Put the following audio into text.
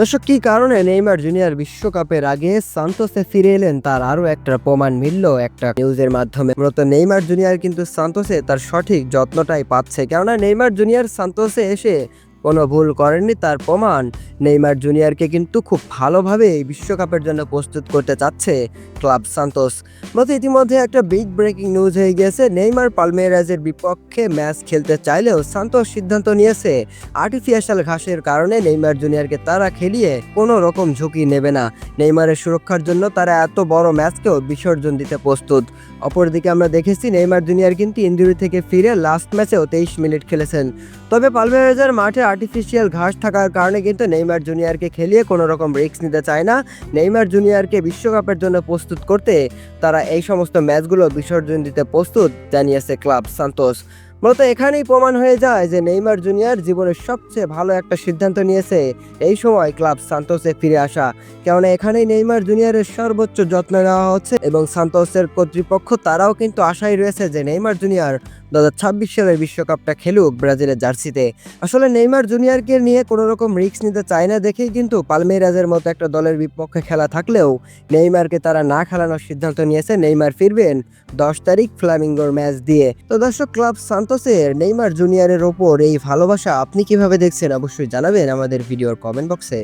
দর্শক, কি কারণে নেইমার জুনিয়র বিশ্বকাপের আগে সান্তোসে ফিরে এলেন তার আরও একটা প্রমাণ মিলল একটা নিউজের মাধ্যমে। মূলত নেইমার জুনিয়র কিন্তু সান্তোসে তার সঠিক যত্নটাই পাচ্ছে। কেননা নেইমার জুনিয়র সান্তোসে এসে কোনো ভুল করেননি, তার প্রমাণ নেইমার জুনিয়রকে কিন্তু খুব ভালোভাবে এই বিশ্বকাপের জন্য প্রস্তুত করতে চাচ্ছে ক্লাব সান্তোস। মতো ইতিমধ্যে একটা বিগ ব্রেকিং নিউজ হয়ে গিয়েছে, নেইমার পালমেরাজের বিপক্ষে ম্যাচ খেলতে চাইলেও সান্তোস সিদ্ধান্ত নিয়েছে আর্টিফিশিয়াল ঘাসের কারণে নেইমার জুনিয়রকে তারা খেলিয়ে কোনো রকম ঝুঁকি নেবে না। নেইমারের সুরক্ষার জন্য তারা এত বড় ম্যাচকেও বিসর্জন দিতে প্রস্তুত। অপরদিকে আমরা দেখেছি, নেইমার জুনিয়র কিন্তু ইঞ্জুরি থেকে ফিরে লাস্ট ম্যাচেও তেইশ মিনিট খেলেছেন। তবে পালমেরাজের মাঠে আর্টিফিশিয়াল ঘাস থাকার কারণে কিন্তু নেইমার জুনিয়রকে খেলিয়ে কোনো রকম রিস্ক নিতে চায় না। নেইমার জুনিয়রকে বিশ্বকাপের জন্য প্রস্তুত করতে তারা এই সমস্ত ম্যাচগুলো বিসর্জন দিতে প্রস্তুত, জানিয়েছে ক্লাব সান্তোস। মূলত এখানেই প্রমাণ হয়ে যায় যে নেইমার জুনিয়র জীবনের সবচেয়ে ভালো একটা সিদ্ধান্ত নিয়েছে এই সময় ক্লাব সান্তোসে ফিরে আসা। কেননা এখানেই নেইমার জুনিয়রের সর্বোচ্চ যত্ন নেওয়া হচ্ছে এবং সান্তোসের কর্তৃপক্ষ তারাও কিন্তু আশায় রয়েছে যে নেইমার জুনিয়র দু হাজার ছাব্বিশ সালের বিশ্বকাপটা খেলুক ব্রাজিলের জার্সিতে। আসলে নেইমার জুনিয়রকে নিয়ে কোনো রকম রিস্ক নিতে চায় না দেখেই কিন্তু পালমেরাজের মতো একটা দলের বিপক্ষে খেলা থাকলেও নেইমারকে তারা না খেলানোর সিদ্ধান্ত নিয়েছে। নেইমার ফিরবেন দশ তারিখ ফ্লামিঙ্গোর ম্যাচ দিয়ে। তো দর্শক, ক্লাব সান্তোসের নেইমার জুনিয়রের ওপর এই ভালোবাসা আপনি কীভাবে দেখছেন? অবশ্যই জানাবেন আমাদের ভিডিওর কমেন্ট বক্সে